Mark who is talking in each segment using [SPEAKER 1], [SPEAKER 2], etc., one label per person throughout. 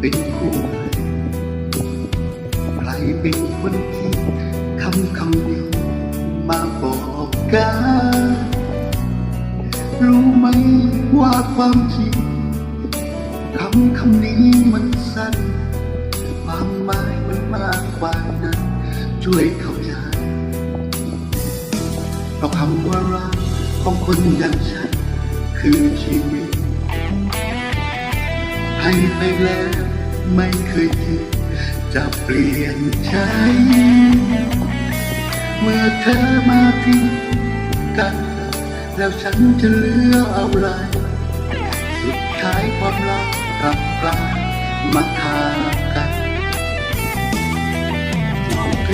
[SPEAKER 1] เป็นคู่ใครเป็นคนที่คำคำเดียวมาบอกกันรู้ไหมว่าความจริงคำคำนี้มันสั้น ความหมายมันมากกว่านั้น ช่วยเข้าใจเพราะคำว่ารักของคนอย่างฉันคือชีวิต ให้ไปแล้วไม่เคยคิดจะเปลี่ยนใจ เมื่อเธอมาทิ้งกัน แล้วฉันจะเหลืออะไร สุดท้ายความรักกลับกลายมาขากันเท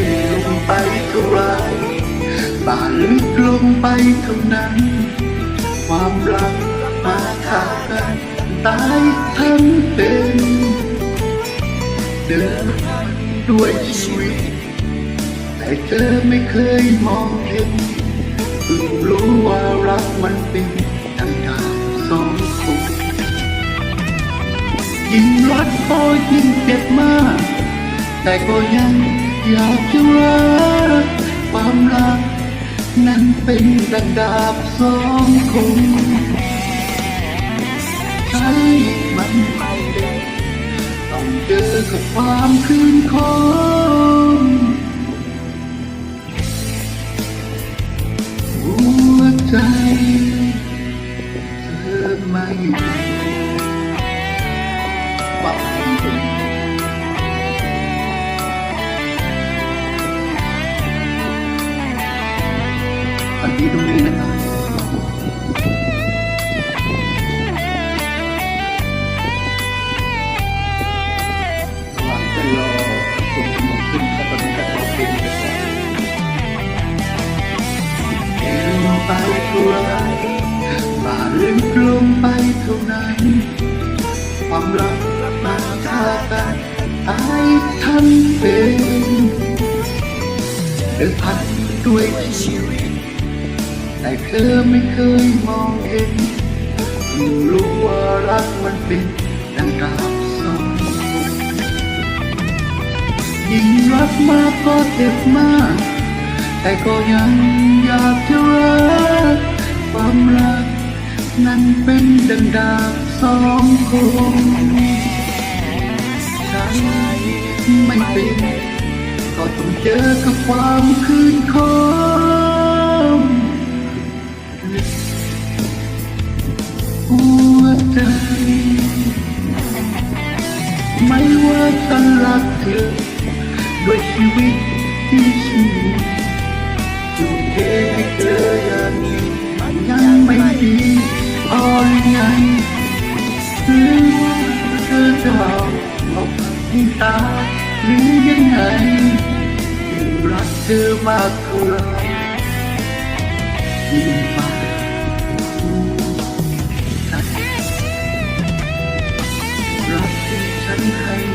[SPEAKER 1] ลงไปเท่าไรบาลึกลงไปเท่านั้น ความรักมาขากัน ตายทั้งเป็นเดินด้วยชีวิตแต่เธอไม่เคยมองเห็นเพิ่งรู้ว่ารักมันเป็นทางการสองคนยิ่งรักพอยิ่งเจ็บมาก แต่ก็ยังอยากจะรักความรัก นั้นเป็นดังดาบสองคม มันไม่ได้ต้องเจอกับความคืนคมหัวใจเธอไม่ฟังอันนี้ตรงนี้นะครับ ไปเท่าไรบาลึกลงไปเท่านั้น ความรักมาทากันตายทั้งเป็นเดินพันด้วยชีวิต แต่เธอไม่เคยมองเห็นเพิ่งรู้ว่ารักมันเป็นดังดาบสองยิ่งรักมากก็เจ็บมาก แต่ก็ยังอยากจะรักความรัก นั้นเป็นดังดาบสองคมใช่ไม่เป็นก็ต้องเจอกับความคืนคมหัวใจไม่ว่าฉันรักเธอด้วยชีวิตที่ฉัน หรือยังไงรักเธอมากเท่าไรยิ่งมากจรักที่ฉันให้